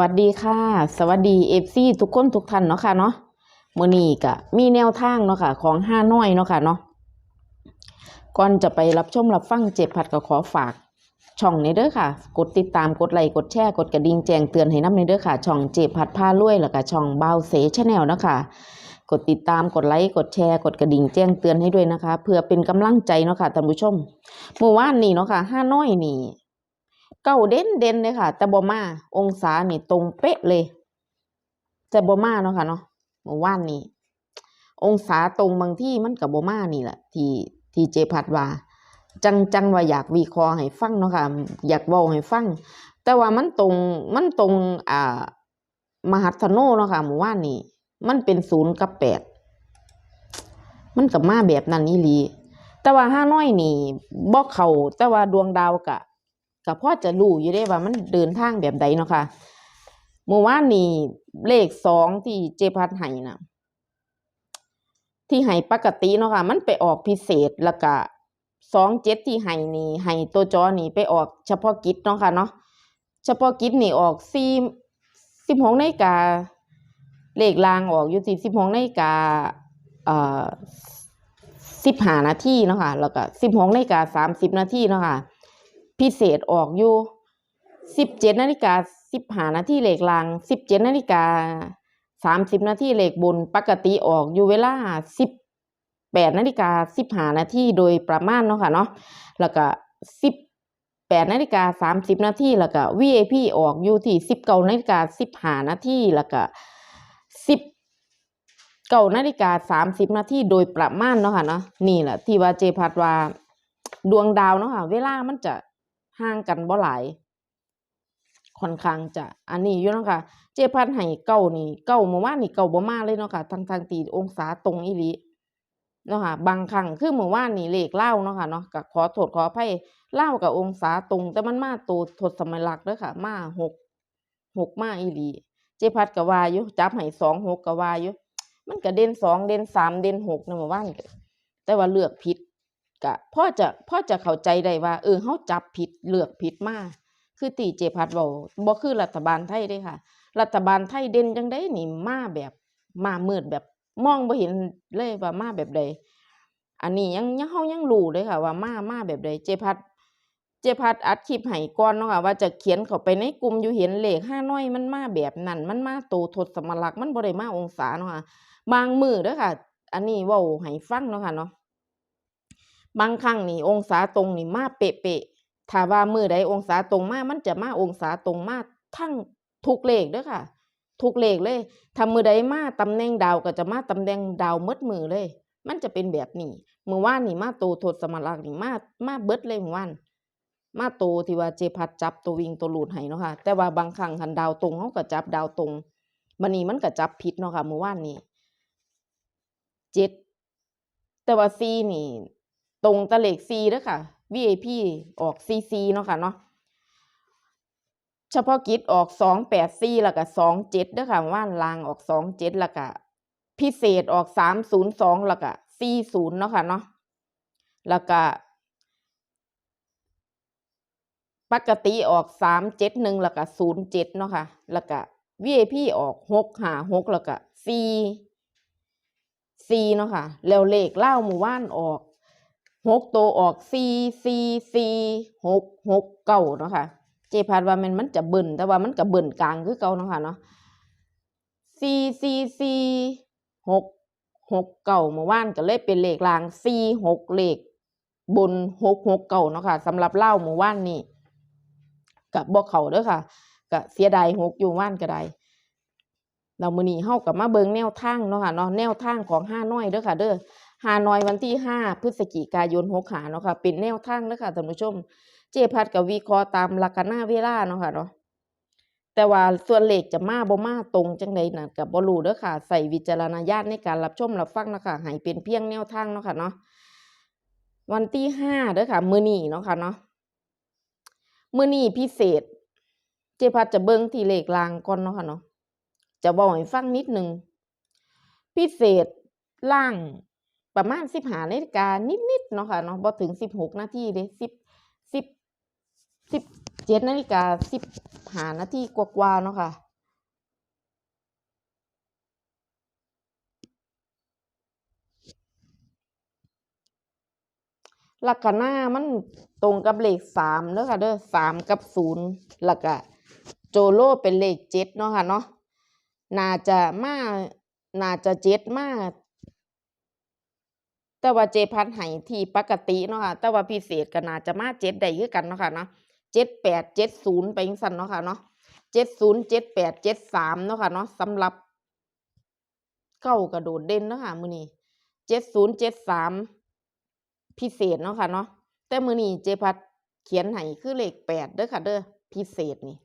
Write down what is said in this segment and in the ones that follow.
วัสดีค่ะ สวัสดีเอฟซีทุกคนทุกท่านเนาะค่ะเนาะมือนี้ก็มีแนวทางเนาะค่ะ ของห้าน้อยเนาะค่ะเนาะก่อนจะไปรับชมรับฟังเจ็บผัดก็ขอฝากช่องนี้เด้อค่ะ กดติดตามกดไลค์กดแชร์กดกระดิ่งแจ้งเตือนให้น้ำในเด้อค่ะ ช่องเจ็บผัดผ้ารวยแล้วก็ช่องเบาเสชแนลเนาะค่ะกดติดตามกดไลค์กดแชร์กดกระดิ่งแจ้งเตือนให้ด้วยนะคะ เพื่อเป็นกำลังใจเนาะค่ะท่านผู้ชมเมื่อวานนี้เนาะค่ะห้าน้อยนี่ เก้าเด่นเด่นเลยค่ะ แต่บ่มาองศานี่ตรงเป๊ะเลย แต่บ่มาเนาะค่ะเนาะเมื่อวานนี้ องศาตรงบางที่มันกับบ่มานี่แหละที่ที่เจพัดว่า จังจังว่าอยากวิเคราะห์ให้ฟังเนาะค่ะ อยากเว้าให้ฟัง แต่ว่ามันตรงมันตรงอ่ามหัสโนเนาะค่ะเมื่อวานนี้ มันเป็นศูนย์กับแปดมันกับมาแบบนั้นอีหลีแต่ว่าห้าน้อยนี่บ่เขาแต่ว่าดวงดาวกะ ก็พอจะรู้อยู่ได้ว่ามันเดินทางแบบใดเนาะค่ะเมื่อวานนี้เลขสองที่เจพัดให้นะที่ให้ปกติเนาะค่ะมันไปออกพิเศษแล้วก็สองเจ็ดที่ให้นี่ให้ตัวจอนี่ไปออกเฉพาะกิจเนาะค่ะเนาะเฉพาะกิจนี่ออกสี่สิบหกนาฬิกาเลขลางออกอยู่ที่สิบหกนาฬิกาเอ่อสิบห้านาทีเนาะค่ะแล้วก็สิบหกนาฬิกาสามสิบนาทีเนาะค่ะ พิเศษออกอยู่สิบเจ็ดนาฬิกาสิบห้านาทีเลขลางสิบเจ็ดนาฬิกาสามสิบนาทีเลขบนปกติออกอยู่เวลาสิบแปดนาฬิกาสิบห้านาทีโดยประมาณเนาะค่ะเนาะแล้วก็สิบแปดนาฬิกาสามสิบนาทีแล้วก็ VIP ออกอยู่ที่สิบเก้านาฬิกาสิบห้านาทีแล้วก็สิบเก้านาฬิกาสามสิบนาทีโดยประมาณเนาะค่ะเนาะนี่แหละที่ว่าเจพัดว่าดวงดาวเนาะค่ะเวลามันจะ ห่างกันบ่หลายค่อนข้างจะอันนี้อยู่เนาะค่ะ เจพันให้เก้านี่เก้าเมื่อวานนี่เก้าบ่มาเลยเนาะค่ะทางทางตีองศาตรงอีหลีเนาะค่ะบางครั้งคือเมื่อวานนี่เลขเล่าเนาะค่ะเนาะก็ขอโทษขออภัยเล่ากับองศาตรง แต่มันมาตัวทศมลักเด้อค่ะ มาหกหกมาอีหลีเจพัดก็ว่าอยู่จับให้สองหกก็ว่าอยู่มันก็เด่นสองเด่นสามเด่นหกนะเมื่อวานแต่ว่าเลือกผิด ก็พ่อจะพ่อจะเข้าใจได้ว่า เออเฮาจับผิดเลือกผิดมากคือตีเจพัดเว้าบ่คือรัฐบาลไทยเด้ค่ะ รัฐบาลไทยเด่นจังได้นี่มาแบบมามืดแบบมองบ่เห็นเลยว่ามาแบบใด อันนี้ยังยังเฮายังรู้เลยค่ะ ว่ามามาแบบใด เจพัดเจพัดอัดคลิปให้ก่อนเนาะค่ะว่าจะเขียนเข้าไปในกลุ่มอยู่เห็นเลขห้าน้อยมันมาแบบนั้น มันมาโตทศมลักมันบ่ได้มาองศาเนาะค่ะบางมือเด้อค่ะ อันนี้ว้าให้ฟังเนาะค่ะเนาะ บางครั้งนี่องศาตรงนี่มาเป๊ะๆถ้าว่ามือใดองศาตรงมามันจะมาองศาตรงมาทั้งทุกเลขเด้อค่ะ ทุกเลขเลยถ้ามือใดมาตำแหน่งดาวก็จะมาตำแหน่งดาวมดมือเลย มันจะเป็นแบบนี้มือว่านนี่มาโตโทสมรักนี่มามาเบิดเลยมือว่านมาโตที่ว่าเจพัดจับตัววิ่งตัวหลุดให้เนาะค่ะ แต่ว่าบางครั้งคันดาวตรงเขาก็จับดาวตรงมันนี่มันก็จับผิดเนาะค่ะมือว่านนี่เจ็ดแต่ว่าซีนี่ ตรงตะเลขซีเด้อค่ะ VIP ออกซีซีเนาะค่ะเนาะเฉพาะกิจออกสองแปดสี่แล้วก็สองเจ็ดเด้ค่ะว่านลางออกสองเจ็ดแล้วก็พิเศษออกสามศูนย์สองแล้วก็สี่ศูนย์เนาะค่ะเนาะแล้วก็ปกติออกสามเจ็ดหนึ่งแล้วก็ศูนย์เจ็ดเนาะค่ะแล้วก็ VIP ออกหกหาหกแล้วก็สี่สี่เนาะค่ะแล้วเลขเล่าหมู่ว่านออก หกตัวออกสี่สี่สี่หกหกเก้าเนาะค่ะ เจพาดว่ามันมันจะเบิ่นแต่ว่ามันก็เบิ่นกลางคือเก่าเนาะค่ะเนาะสี่สี่สี่หกหกเก่าเมื่อวานก็เลยเป็นเลขลางสี่หกเลขบนหกหกเก่าเนาะค่ะสำหรับเล่าเมื่อวานนี่กับบอกเขาเด้อค่ะก็เสียดายหกอยู่ว่านก็ได้เรามือนี้เฮากับมาเบิงแนวทางเนาะค่ะเนาะแนวทางของห้าน้อยเด้อค่ะ เด้อ ห้านอยวันที่ห้าพฤศจิกายนหกหาเนาะค่ะเป็นแนวทางเด้อค่ะท่านผู้ชม เจพัดกับวิเคราะห์ตามลักนาเวลาเนาะค่ะเนาะแต่ว่าส่วนเลขจะมาบ่มาตรงจังใดน่ะกับบ่รู้เด้อค่ะใส่วิจารณญาณในการรับชมรับฟังนะคะให้เป็นเพียงแนวทางเนาะค่ะเนาะวันที่ห้าเด้อค่ะ มือนีเนาะค่ะเนาะมือนีพิเศษ เจพัดจะเบิ่งที่เลขลางก่อนเนาะค่ะเนาะจะบอกให้ฟังนิดนึงพิเศษล่าง ประมาณ15นาฬิกานิดๆเนาะค่ะเนาะบ่ถึง16นาทีเด้10สิบสิบเจ็ดนาฬิกาสิบหานาทีกว่าๆเนาะค่ะลักษณะมันตรงกับเลขสามเด้อค่ะเด้อสามกับศูนย์แล้วก็โจโลเป็นเลขเจ็ดเนาะค่ะเนาะน่าจะมาน่าจะเจ็ดมา แต่ว่าเจพันไห้ที่ปกติเนาะค่ะ แต่ว่าพิเศษก็น่าจะมาเจ็ดได้คือกันเนาะค่ะเนาะเจ็ดแปดเจ็ดศูนย์ไปจังซั่นเนาะค่ะเนาะเจ็ดศูนย์เจ็ดแปดเจ็ดสามเนาะค่ะเนาะสำหรับเก้ากระโดดเด่นเนาะค่ะมือนี้เจ็ดศูนย์เจ็ดสามพิเศษเนาะค่ะเนาะแต่มือนี้เจพัดเขียนให้คือเลขแปดเด้อค่ะเด้อพิเศษนี่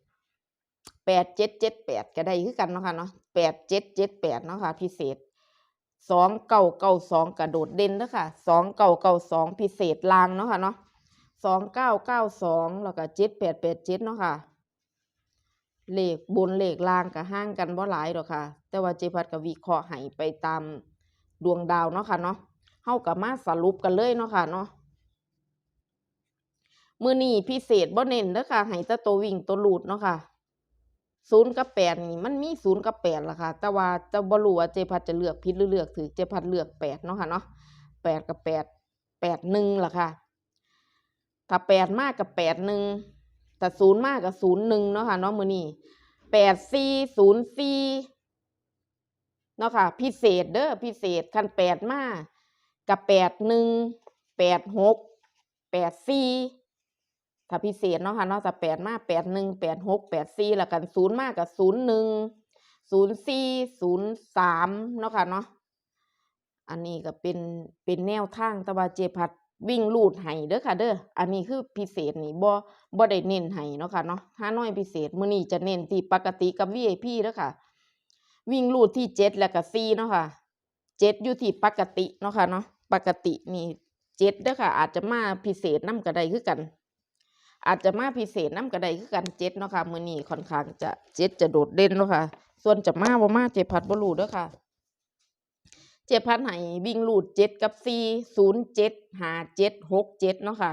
แปดเจ็ดเจ็ดแปดก็ได้คือกันเนาะค่ะเนาะแปดเจ็ดเจ็ดแปดเนาะค่ะพิเศษ สองเก้าเก้าสองกระโดดเด่นเด้อค่ะสองเก้าเก้าสองพิเศษลางเนาะค่ะเนาะสองเก้าเก้าสองแล้วก็เจ็ดแปดแปดเจ็ดเนาะค่ะเลขบนเลขล่างก็ห่างกันบ่หลายดอกค่ะ แต่ว่าเจพัดกับวิเคราะห์ให้ไปตามดวงดาวเนาะค่ะเนาะเฮากับมาสรุปกันเลยเนาะค่ะเนาะมื้อนี้พิเศษบ่เน้นเด้อค่ะให้แต่ตัววิ่งตัวหลุดเนาะค่ะ ศูนย์กับแปดนี่มันมีศูนย์กับแปดล่ะค่ะ แต่ว่าจะบรูว่าเจพัดจะเลือกผิดหรือเลือกถูกเจพัดเลือกแปดเนาะค่ะเนาะแปดกับแปดแปดหนึ่งล่ะค่ะถ้าแปดมากกับแปดหนึ่งแต่ศูนย์มากกับศูนย์หนึ่งเนาะค่ะเนาะมือนี้แปดสี่ศูนย์สี่เนาะค่ะ พิเศษเด้อพิเศษคันแปดมากกับแปดหนึ่งแปดหกแปดสี่ ถ้าพิเศษเนาะค่ะเนาะถ้าแปดมากแปดหนึ่งแปดหกแปดสี่ล้วกันศูนย์มากกับศูนย์หนึ่งศูนย์สี่ศูนย์สามเนาะค่ะเนาะอันนี้ก็เป็นเป็นแนวทางตะวาเจพัดวิ่งลูดให้เด้อค่ะ เด้ออันนี้คือพิเศษนี่บ่บ่ได้เน้นให้เนาะค่ะเนาะห้าน้อยพิเศษมื้อนี้จะเน้นที่ปกติกับ VIP เด้อค่ะ วิ่งลูดที่เจ็ดแล้วก็สี่เนาะค่ะเจ็ดอยู่ที่ปกติเนาะค่ะเนาะปกตินี่เจ็ดเด้อค่ะ อาจจะมาพิเศษน้ำกระไดคือกัน อาจจะมาพิเศษน้ำกระไดคือกันเจ็ดเนาะค่ะมือนี้ค่อนข้างจะเจ็ดจะโดดเด่นเนาะค่ะ ส่วนจะมาบ่มาเจ็ดพัดบ่รูเด้อค่ะเจ็ดพัดให้วิ่งลูดเจ็ดกับสี่ศูนย์เจ็ดหาเจ็ดหกเจ็ดเนาะค่ะ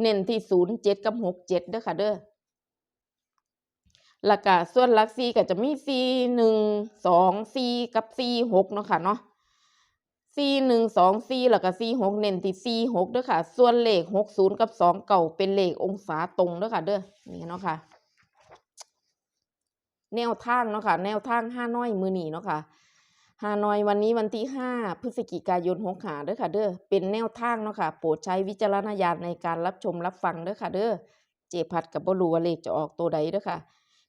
เน้นที่ศูนย์เจ็ดกับหกเจ็ดเด้อค่ะเด้อแล้วก็ส่วนลักสี่ก็จะมีสี่หนึ่งสองสี่กับสี่หกเนาะค่ะเนาะ สี่หนึ่งสองสี่แล้วก็สี่หกเน้นที่สี่หกเด้อค่ะ ส่วนเลขหกศูนย์กับสองเก่าเป็นเลของศาตรงเด้อค่ะ เด้อนี่เนาะค่ะ แนวทางเนาะค่ะ แนวทางห้าน้อยมือหนีเนาะค่ะห้าน้อยวันนี้วันที่ห้าพฤศจิกายนหกหาเด้อค่ะเด้อเป็นแนวทางเนาะค่ะ โปรดใช้วิจารณญาณในการรับชมรับฟังเด้อค่ะ เด้อเจพัดกับบรูว่าเลขจะออกตัวใดเด้อค่ะ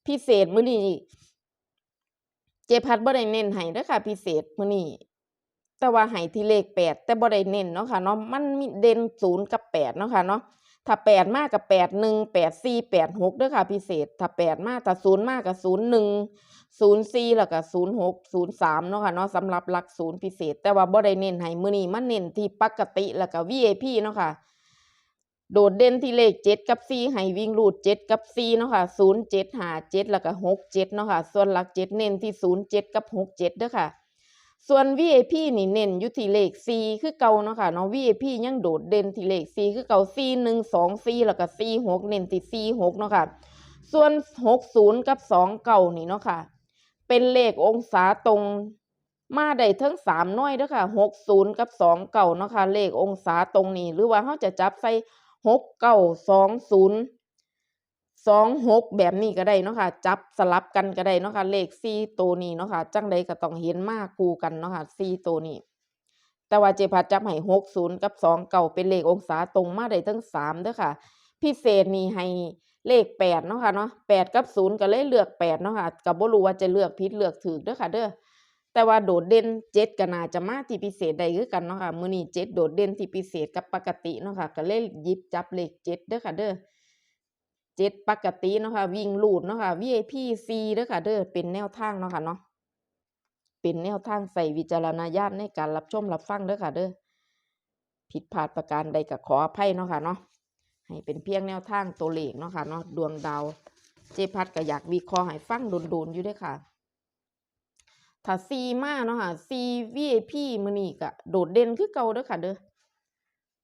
พิเศษมื้อนี้เจพัดบ่ได้เน้นให้เด้อค่ะ พิเศษมื้อนี้ แต่ว่าให้ที่เลขแปดแต่บ่ได้เน้นเนาะค่ะเนาะมันมีเด่นศูนย์กับแปดเนาะค่ะเนาะถ้าแปดมากกับแปดหนึ่งแปดสี่แปดหกเด้อค่ะพิเศษ ถ้าแปดมากถ้าศูนย์มากกับศูนย์หนึ่งศูนย์สี่แล้วก็ศูนย์หกศูนย์สามเนาะค่ะเนาะสำหรับหลักศูนย์พิเศษ แต่ว่าบ่ได้เน้นให้มื้อนี้มันเน้นที่ปกติแล้วก็ VIP เนาะค่ะโดดเด่นที่เลขเจ็ดกับสี่ให้วิ่งรูดเจ็ดกับสี่เนาะค่ะศูนย์เจ็ดหาเจ็ดแล้วก็หกเจ็ดเนาะค่ะ ส่วนหลักเจ็ดเน้นที่ศูนย์เจ็ดกับหกเจ็ดเด้อค่ะ ส่วน VIP นี่เน้นอยู่ที่เลข4คือเก่าเนาะค่ะเนาะ VIP ยังโดดเด่นที่เลข4คือเก่า4 1 2 4แล้วก็4 6เน้นที่4 6เนาะค่ะ ส่วน 60 กับ 2 เก่านี่เนาะค่ะ เป็นเลของศาตรงมาได้ทั้ง3หน่วยเด้อค่ะ60กับ2เก่าเนาะค่ะเลของศาตรงนี้ หรือว่าเฮาจะจับใส่6เก้า2 0 สองหกแบบนี้ก็ได้เนาะค่ะ จับสลับกันก็ได้เนาะค่ะ เลขสี่ตัวนี้เนาะค่ะ จังใดก็ต้องเห็นมากคู่กันเนาะค่ะสี่ตัวนี้ แต่ว่าเจพัดจับให้หกศูนย์กับสองเก่าเป็นเลของศาตรงมาได้ทั้งสามเด้อค่ะ พิเศษนี่ให้เลขแปดเนาะค่ะเนาะแปดกับศูนย์ก็เลยเลือกแปดเนาะค่ะกับบ่รู้ว่าจะเลือกผิดเลือกถูกเด้อค่ะ เด้อแต่ว่าโดดเด่นเจ็ดก็น่าจะมาที่พิเศษได้คือกันเนาะค่ะมื้อนี้เจ็ดโดดเด่นที่พิเศษกับปกติเนาะค่ะ ก็เลยหยิบจับเลขเจ็ดเด้อค่ะ เด้อ เจ็ดปกติเนาะค่ะวิ่งลูดเนาะค่ะ VIP C เด้อค่ะเด้อเป็นแนวทางเนาะค่ะเนาะเป็นแนวทางใส่วิจารณญาณในการรับชมรับฟังเด้อค่ะเด้อผิดพลาดประการใดก็ขออภัยเนาะค่ะเนาะให้เป็นเพียงแนวทางตัวเลขเนาะค่ะเนาะดวงดาวเจพัดก็อยากวิเคราะห์ให้ฟังโดนๆอยู่เด้อค่ะ ถ้า C มาเนาะค่ะ C VIP มือนี้ก็โดดเด่นคือเก่าเด้อค่ะเด้อ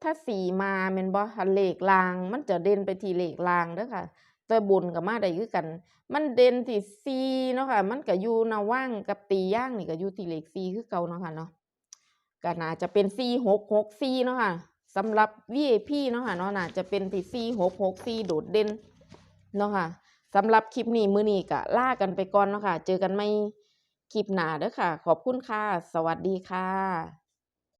ถ้าสีมาแม่นบ่คะเลขลาง มันจะเด่นไปที่เลขลางเด้อค่ะแต่บนก็มาได้คือกัน มันเด่นที่สี่เนาะค่ะ มันก็อยู่ระหว่างกับตีย่างนี่ก็อยู่ที่เลขสี่คือเก่าเนาะค่ะเนาะก็น่าจะเป็นสี่หกหกสี่เนาะค่ะสำหรับ VIP เนาะค่ะเนาะน่าจะเป็นที่สี่หกหกสี่โดดเด่นเนาะค่ะสำหรับคลิปนี้มือนี้ก็ลากันไปก่อนเนาะค่ะ เจอกันใหม่คลิปหนาเด้อค่ะ ขอบคุณค่ะ สวัสดีค่ะ